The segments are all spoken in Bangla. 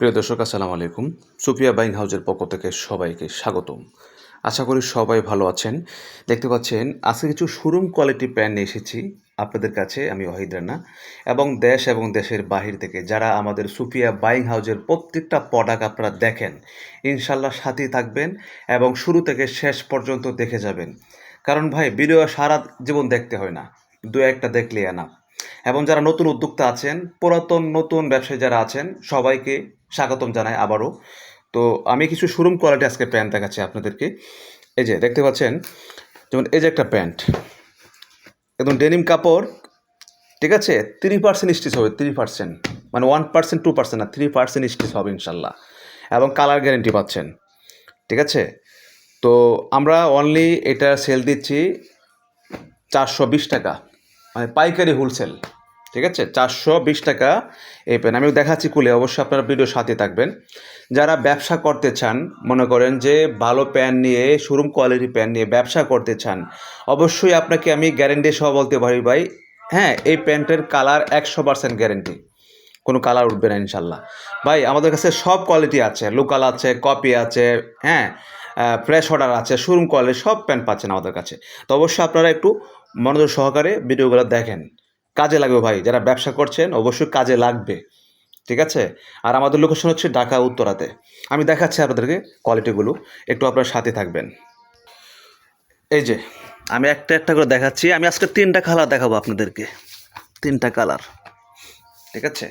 প্রিয় দর্শক, আসসালামু আলাইকুম। সুফিয়া বাইং হাউজের পক্ষ থেকে সবাইকে স্বাগতম। আশা করি সবাই ভালো আছেন। দেখতে পাচ্ছেন, আজকে কিছু শোরুম কোয়ালিটি প্যান্ট নিয়ে এসেছি আপনাদের কাছে, আমি ওয়াহিদ রানা। এবং দেশ এবং দেশের বাহির থেকে যারা আমাদের সুফিয়া বাইং হাউজের প্রত্যেকটা প্রোডাক্ট আপনারা দেখেন ইনশাল্লাহ সাথেই থাকবেন এবং শুরু থেকে শেষ পর্যন্ত দেখে যাবেন। কারণ ভাই ভিডিও সারা জীবন দেখতে হয় না। দু একটা দেখলে না এবং যারা নতুন উদ্যোক্তা আছেন, পুরাতন নতুন ব্যবসায়ী যারা আছেন, সবাইকে স্বাগতম জানাই আবারও। তো আমি কিছু শোরুম কোয়ালিটি আজকে প্যান্ট দেখাচ্ছি আপনাদেরকে। এই যে, দেখতে পাচ্ছেন? যেমন এই যে একটা প্যান্ট। একদম ডেনিম কাপড়, ঠিক আছে? থ্রি পার্সেন্ট স্টিচ হবে থ্রি পার্সেন্ট মানে ওয়ান পার্সেন্ট টু পার্সেন্ট না থ্রি পার্সেন্ট স্টিচ হবে ইনশাল্লাহ। এবং কালার গ্যারেন্টি পাচ্ছেন, ঠিক আছে? তো আমরা অনলি এটা সেল দিচ্ছি চারশো বিশ টাকা। পাইকারি হোলসেল ঠিক আছে? চারশো বিশ টাকা এই পেন আমি দেখাচ্ছি খুলে অবশ্যই আপনারা ভিডিওর সাথে থাকবেন। যারা ব্যবসা করতে চান, মনে করেন যে ভালো প্যান নিয়ে শোরুম কোয়ালিটি প্যান নিয়ে ব্যবসা করতে চান, অবশ্যই আপনাকে আমি গ্যারেন্টি সহ বলতে পারি ভাই হ্যাঁ এই প্যান্টের কালার একশো পার্সেন্ট গ্যারেন্টি কোনো কালার উঠবে না, ইনশাল্লাহ। ভাই, আমাদের কাছে সব কোয়ালিটি আছে লোকাল আছে কপি আছে হ্যাঁ ফ্রেশ অর্ডার আছে শোরুম কোয়ালিটি সব প্যান্ট পাচ্ছেন আমাদের কাছে। তো অবশ্যই আপনারা একটু মনোযোগ সহকারে ভিডিওগুলো দেখেন। কাজে লাগবে ভাই, যারা ব্যবসা করছেন অবশ্যই কাজে লাগবে, ঠিক আছে? আর আমাদের লোকেশন হচ্ছে ঢাকা উত্তরাতে। আমি দেখাচ্ছি আপনাদেরকে কোয়ালিটিগুলো একটু আপনার সাথে থাকবেন। এই যে, আমি একটা একটা করে দেখাচ্ছি। আমি আজকে তিনটা কালার দেখাবো আপনাদেরকে। তিনটা কালার ঠিক আছে?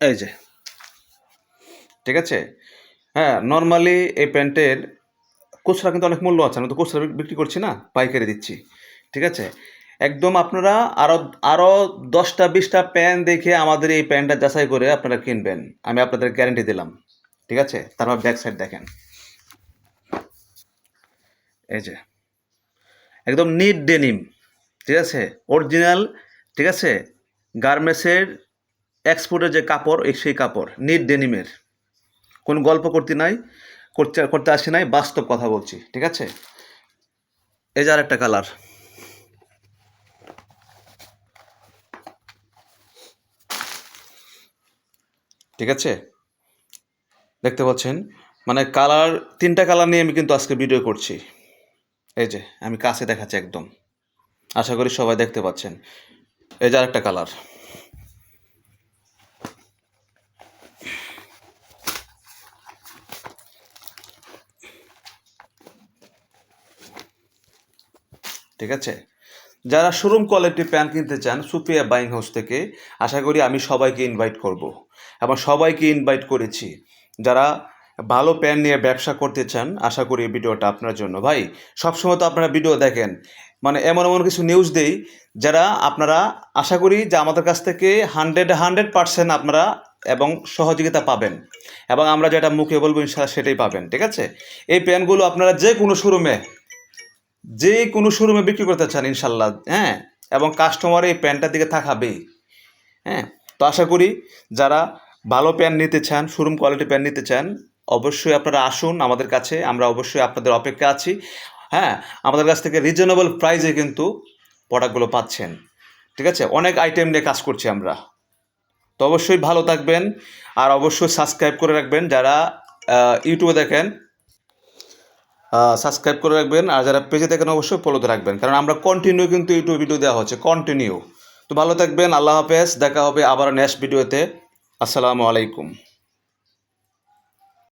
এই যে, ঠিক আছে? হ্যাঁ নর্মালি এই প্যান্টের খুচরা কিন্তু অনেক মূল্য আছে, আমি তো খুচরা বিক্রি করছি না, পাইকারি দিচ্ছি, ঠিক আছে? একদম আপনারা আরও আরও দশটা, বিশটা প্যান দেখে আমাদের এই প্যান্টটা যাচাই করে আপনারা কিনবেন, আমি আপনাদের গ্যারেন্টি দিলাম, ঠিক আছে? তারপর ব্যাক সাইড দেখেন। এই যে, একদম নিট ডেনিম ঠিক আছে? অরিজিনাল ঠিক আছে? গার্মেন্টসের এক্সপোর্টের যে কাপড় সেই কাপড় নিট ডেনিমের কোনো গল্প করতে নাই, করতে করতে আসি নাই, বাস্তব কথা বলছি, ঠিক আছে? এই যে একটা কালার ঠিক আছে? দেখতে পাচ্ছেন? মানে কালার তিনটা কালার নিয়ে আমি কিন্তু আজকে ভিডিও করছি। এই যে, আমি কাছে দেখাচ্ছি একদম। আশা করি সবাই দেখতে পাচ্ছেন। এই যে আর একটা কালার ঠিক আছে? যারা শোরুম কোয়ালিটি প্যান্ট কিনতে চান সুপিয়া বাইং হাউস থেকে, আশা করি আমি সবাইকে ইনভাইট করব। এবং সবাইকে ইনভাইট করেছি। যারা ভালো প্যান্ট নিয়ে ব্যবসা করতে চান, আশা করি এই ভিডিওটা আপনার জন্য। ভাই, সবসময় তো আপনারা ভিডিও দেখেন। মানে এমন এমন কিছু নিউজ দেই, যারা আপনারা আশা করি যে আমাদের কাছ থেকে হান্ড্রেড হান্ড্রেড পার্সেন্ট আপনারা এবং সহযোগিতা পাবেন। এবং আমরা যেটা মুখে বলব ইনশাল্লাহ সেটাই পাবেন। ঠিক আছে? এই প্যানগুলো আপনারা যে কোনো শোরুমে যে কোনো শোরুমে বিক্রি করতে চান, ইনশাল্লাহ হ্যাঁ? এবং কাস্টমার এই প্যান্টটার দিকে থাকাবেই হ্যাঁ? তো আশা করি যারা ভালো প্যান্ট নিতে চান শোরুম কোয়ালিটি প্যান্ট নিতে চান, অবশ্যই আপনারা আসুন আমাদের কাছে, আমরা অবশ্যই আপনাদের অপেক্ষা আছি হ্যাঁ? আমাদের কাছ থেকে রিজনেবল প্রাইসে কিন্তু প্রোডাক্টগুলো পাচ্ছেন, ঠিক আছে? অনেক আইটেম নিয়ে কাজ করছি আমরা। তো অবশ্যই ভালো থাকবেন, আর অবশ্যই সাবস্ক্রাইব করে রাখবেন যারা ইউটিউবে দেখেন সাবস্ক্রাইব করে রাখবেন আর যারা পেজে থাকেন অবশ্যই ফলোতে রাখবেন। কারণ আমরা কন্টিনিউ কিন্তু ইউটিউব ভিডিও দেওয়া হচ্ছে কন্টিনিউ তো ভালো থাকবেন, আল্লাহ হাফেজ, দেখা হবে আবার নেক্সট ভিডিওতে আসসালামু আলাইকুম।